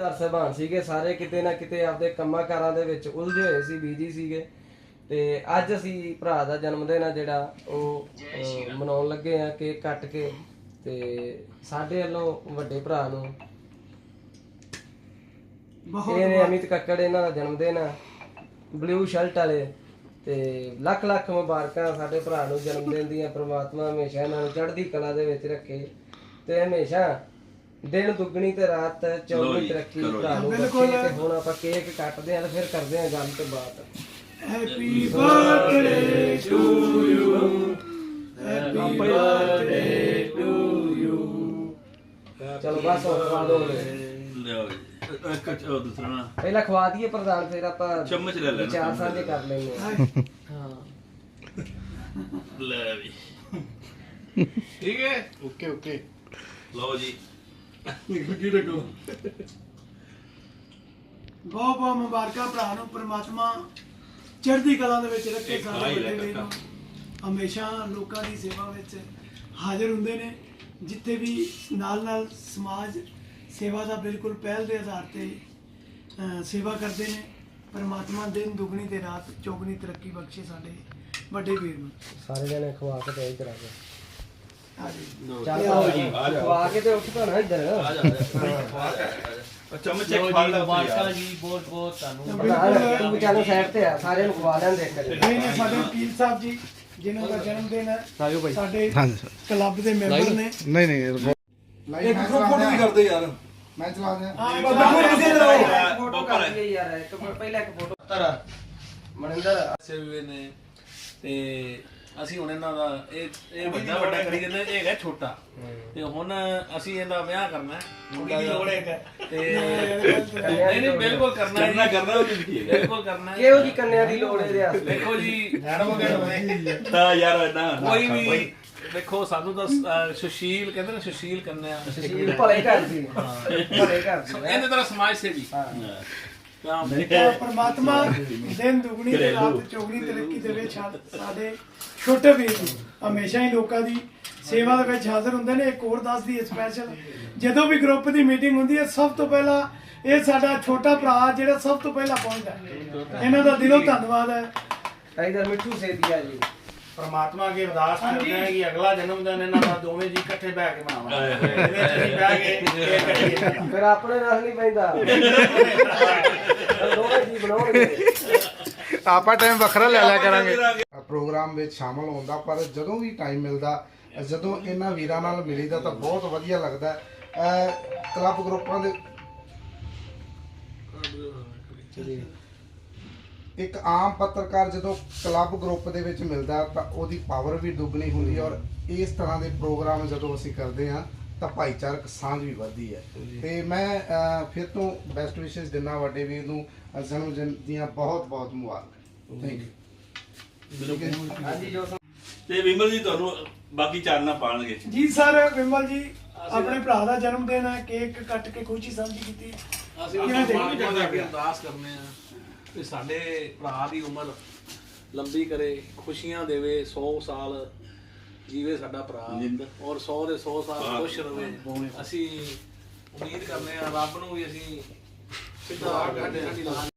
ਘਰ ਸਹਿਬਾਨ ਸੀਗੇ ਸਾਰੇ ਕਿਤੇ ਨਾ ਕਿਤੇ ਆਪਦੇ ਕੰਮਾਂ ਕਾਰਾਂ ਦੇ ਵਿੱਚ ਉਲਝੇ ਹੋਏ ਸੀ ਬੀਜੀ ਸੀਗੇ। ਤੇ ਅੱਜ ਅਸੀਂ ਭਰਾ ਦਾ ਜਨਮ ਦਿਨ ਆ ਜਿਹੜਾ ਉਹ ਅਹ, ਮਨਾਉਣ ਲੱਗੇ ਆ ਕੇਕ ਕੱਟ ਕੇ। ਤੇ ਸਾਡੇ ਵੱਲੋਂ ਵੱਡੇ ਭਰਾ ਨੂੰ ਇਹ ਨੇ ਅਮਿਤ ਕੱਕੜ ਇਹਨਾਂ ਦਾ ਜਨਮ ਦਿਨ ਆ। ਬਲੂ ਸ਼ਰਟ ਵਾਲੇ। ਤੇ ਲੱਖ ਲੱਖ ਮੁਬਾਰਕਾਂ ਸਾਡੇ ਭਰਾ ਨੂੰ ਜਨਮ ਦਿਨ ਦੀਆਂ ਪ੍ਰਮਾਤਮਾ ਹਮੇਸ਼ਾ ਇਹਨਾਂ ਨੂੰ ਚੜ੍ਹਦੀ ਕਲਾ ਦੇ ਵਿੱਚ ਰੱਖੇ। ਤੇ ਹਮੇਸ਼ਾ ਦਿਨ ਦੁੱਗਣੀ ਤੇ ਰਾਤ ਚੌਗਣੀ ਤਰੱਕੀ ਭਰਾ ਨੂੰ ਤੇ ਹੁਣ ਆਪਾਂ ਕੇਕ ਕੱਟਦੇ ਆਂ ਤੇ ਫਿਰ ਕਰਦੇ ਆਂ ਗੱਲ ਤੋਂ ਬਾਅਦ happy birthday to you happy birthday to you ਚਲੋ ਬਸ ਹੁਣ ਖਵਾ ਦੋ ਲਿਓ ਦੂਸਰਾ ਨਾ। ਪਹਿਲਾਂ ਖਵਾ ਦਈਏ ਪ੍ਰਧਾਨ ਫਿਰ ਆਪਾਂ ਚਮਚ ਲੈ ਲੈਣਾ ਵਿਚਾਰ ਸਾਂਝੇ ਕਰ ਲੈਂਦੇ ਹਾਂ ਹਾਂ ਲੈ ਵੀ। ਠੀਕ ਹੈ। Okay okay. ਲਓ ਜੀ। ਬਹੁਤ ਬਹੁਤ ਮੁਬਾਰਕਾਂ ਭਰਾ ਨੂੰ ਪ੍ਰਮਾਤਮਾ ਚੜ੍ਹਦੀ ਕਲਾ ਦੇ ਵਿੱਚ ਰੱਖੇ ਸਾਰੇ ਵੱਡੇ ਵੀਰ ਨੂੰ। ਹਮੇਸ਼ਾ ਲੋਕਾਂ ਦੀ ਸੇਵਾ ਵਿੱਚ ਹਾਜ਼ਰ ਹੁੰਦੇ ਨੇ। ਜਿੱਥੇ ਵੀ ਨਾਲ ਨਾਲ ਸਮਾਜ ਸੇਵਾ ਦਾ ਬਿਲਕੁਲ ਪਹਿਲ ਦੇ ਆਧਾਰ ਤੇ ਸੇਵਾ ਕਰਦੇ ਨੇ। ਪ੍ਰਮਾਤਮਾ ਦਿਨ ਦੁਗਣੀ ਤੇ ਰਾਤ ਚੌਗਣੀ ਤਰੱਕੀ ਬਖਸ਼ੇ ਸਾਡੇ ਵੱਡੇ ਵੀਰ ਨੂੰ। ਸਾਰੇ ਜਣੇ ਖਵਾ ਕੇ ਤੇ ਹਾਂਜੀ ਚੱਲ ਆਓ ਜੀ ਖਵਾ ਕੇ ਤੇ ਉੱਠ ਨਾ ਇੱਧਰ ਜਾ ਚਮਚ ਇੱਕ ਫੜ ਲੈ ਮੁਬਾਰਕਾਂ ਜੀ ਬਹੁਤ ਬਹੁਤ ਤੁਹਾਨੂੰ ਤੂੰ ਵਿਚਾਰੇ ਸਾਈਡ ਤੇ ਆ ਸਾਰਿਆਂ ਨੂੰ ਖਵਾ ਲੈਂਦੇ ਇੱਕ ਵਾਰੀ। ਇਹ ਨੇ ਸਾਡੇ ਵਕੀਲ ਸਾਹਿਬ ਜੀ ਜਿਨ੍ਹਾਂ ਦਾ ਜਨਮ ਦਿਨ ਹੈ ਸਾਡੇ ਕਲੱਬ ਦੇ ਮੈਂਬਰ ਨੇ ਨਹੀਂ ਨਹੀਂ ਇਹ ਇੱਕ ਫੋਟੋ ਵੀ ਕਰਦੇ ਯਾਰ ਮੈਂ ਚਲਾ ਦਿਆਂ ਹਾਂ ਫੋਟੋ ਕਰ ਯਾਰ ਇੱਕ ਪਹਿਲਾਂ ਇੱਕ ਫੋਟੋ ਮਨਿੰਦਰ ਸੇਵੇ ਨੇ ਤੇ ਅਸੀਂ ਹੁਣ ਇਹਨਾਂ ਦਾ ਇਹ ਇਹ ਵੱਡਾ ਵੱਡਾ ਕਰੀ ਜਾਂਦੇ ਇਹ ਹੈਗਾ ਛੋਟਾ। ਤੇ ਹੁਣ ਅਸੀਂ ਇਹਦਾ ਵਿਆਹ ਕਰਨਾ ਹੈ। ਮੁੰਡਾ ਦਾ ਤੇ ਨਹੀਂ ਨਹੀਂ ਬਿਲਕੁਲ ਕਰਨਾ ਹੈ। ਕਰਨਾ ਕਰਨਾ ਉਹ ਠੀਕ ਹੈ ਬਿਲਕੁਲ ਕਰਨਾ ਹੈ। ਕਿਹੋ ਜੀ ਕੰਨਿਆ ਦੀ ਲੋੜ ਇਹਦੇ ਵਾਸਤੇ? ਦੇਖੋ ਜੀ। ਤਾਂ ਯਾਰ ਨਾ ਕੋਈ ਵੀ ਦੇਖੋ ਸਾਨੂੰ ਤਾਂ ਅਹ, ਸੁਸ਼ੀਲ ਕਹਿੰਦੇ ਨੇ ਸੁਸ਼ੀਲ ਕੰਨਿਆ। ਸੁਸ਼ੀਲ ਭਲੇ ਘਰ ਦੀ। ਭਲੇ ਘਰ ਦੀ। ਇਹਨੇ ਤਰ੍ਹਾਂ ਸਮਾਜ ਸੇਵੀ। ਤਾਂ ਪ੍ਰਮਾਤਮਾ ਦਿਨ ਦੁਗਣੀ ਤੇ ਰਾਤ ਚੌਗਣੀ ਤਰੱਕੀ ਦੇਵੇ ਛਾ- ਸਾਡੇ ਛੋਟੇ ਵੀਰ ਨੂੰ। ਹਮੇਸ਼ਾ ਹੀ ਲੋਕਾਂ ਦੀ ਸੇਵਾ ਦੇ ਵਿੱਚ ਹਾਜ਼ਰ ਹੁੰਦੇ ਨੇ। ਇੱਕ ਹੋਰ ਦੱਸਦੀ ਹੈ ਸਪੈਸ਼ਲ ਜਦੋਂ ਵੀ ਗਰੁੱਪ ਦੀ ਮੀਟਿੰਗ ਹੁੰਦੀ ਹੈ ਸਭ ਤੋਂ ਪਹਿਲਾਂ ਇਹ ਸਾਡਾ ਛੋਟਾ ਭਰਾ ਜਿਹੜਾ ਸਭ ਤੋਂ ਪਹਿਲਾਂ ਪਹੁੰਚਦਾ ਹੈ। ਇਹਨਾਂ ਦਾ ਦਿਲੋਂ ਧੰਨਵਾਦ ਹੈ। ਇਧਰ ਮਿੱਠੂ ਸੇਦੀਆ ਜੀ। ਪਰਮਾਤਮਾ ਅੱਗੇ ਅਰਦਾਸ ਕਰਦੇ ਹਾਂ ਕਿ ਅਗਲਾ ਜਨਮ ਦਿਨ ਇਹਨਾਂ ਦਾ ਦੋਵੇਂ ਜੀ ਇਕੱਠੇ ਬਹਿ ਕੇ ਮਨਾਵਾਂਗੇ ਇਹਦੇ ਚ ਅਸੀਂ ਬਹਿ ਕੇ ਕੇਕ ਕੱਟੀਏ ਫਿਰ ਆਪਣੇ ਨਾਲ ਨਹੀਂ ਪੈਂਦਾ ਦੋਵੇਂ ਜੀ ਬਣਾਉਣਗੇ। ਆਪਾਂ ਟਾਈਮ ਵੱਖਰਾ ਲੈ ਲਿਆ ਕਰਾਂਗੇ। ਪ੍ਰੋਗਰਾਮ ਵਿੱਚ ਸ਼ਾਮਲ ਹੁੰਦਾ ਪਰ ਜਦੋਂ ਵੀ ਟਾਈਮ ਮਿਲਦਾ ਜਦੋਂ ਇਹਨਾਂ ਵੀਰਾਂ ਨਾਲ ਮਿਲੀਦਾ ਤਾਂ ਬਹੁਤ ਵਧੀਆ ਲੱਗਦਾ। ਕਲੱਬ ਗਰੁੱਪਾਂ ਦੇ ਇੱਕ ਆਮ ਪੱਤਰਕਾਰ ਜਦੋਂ ਕਲੱਬ ਗਰੁੱਪ ਦੇ ਵਿੱਚ ਮਿਲਦਾ ਤਾਂ ਉਹਦੀ ਪਾਵਰ ਵੀ ਦੁੱਗਣੀ ਹੁੰਦੀ ਹੈ ਔਰ ਇਸ ਤਰ੍ਹਾਂ ਦੇ ਪ੍ਰੋਗਰਾਮ ਜਦੋਂ ਅਸੀਂ ਕਰਦੇ ਹਾਂ ਤਾਂ ਭਾਈਚਾਰਕ ਸਾਂਝ ਵੀ ਵੱਧਦੀ ਹੈ। ਤੇ ਮੈਂ ਫਿਰ ਤੋਂ ਬੈਸਟ ਵਿਸ਼ੇਸ ਦਿਨਾਂ ਵੱਡੇ ਵੀਰ ਨੂੰ ਜਨਮ ਦਿਨ ਦੀਆਂ ਬਹੁਤ ਬਹੁਤ ਮੁਬਾਰਕਾਂ ਥੈਂਕ ਯੂ ਹਾਂਜੀ ਜੋ ਤੇ ਵਿਮਲ ਜੀ ਤੁਹਾਨੂੰ ਬਾਕੀ ਚਾਨਣਾ ਪਾਣਗੇ। ਜੀ ਸਰ ਵਿਮਲ ਜੀ ਆਪਣੇ ਭਰਾ ਦਾ ਜਨਮ ਦਿਨ ਹੈ ਕੇਕ ਕੱਟ ਕੇ ਖੁਸ਼ੀ ਸਾਂਝੀ ਕੀਤੀ। ਅਸੀਂ ਦੇ ਅੱਗੇ ਅਰਦਾਸ ਕਰਨੇ ਆ ਕਿ ਸਾਡੇ ਭਰਾ ਦੀ ਉਮਰ ਲੰਬੀ ਕਰੇ ਖੁਸ਼ੀਆਂ ਦੇਵੇ 100 ਸਾਲ ਜੀਵੇ ਸਾਡਾ ਭਰਾ। ਔਰ 100 ਦੇ 100 ਸਾਲ ਖੁਸ਼ ਰਵੇ। ਅਸੀਂ ਉਮੀਦ ਕਰਨੇ ਆ ਰੱਬ ਨੂੰ ਵੀ ਅਸੀਂ ਸਿੱਧਾ ਕੱਢੇ ਸਾਡੀ ਲਾਜ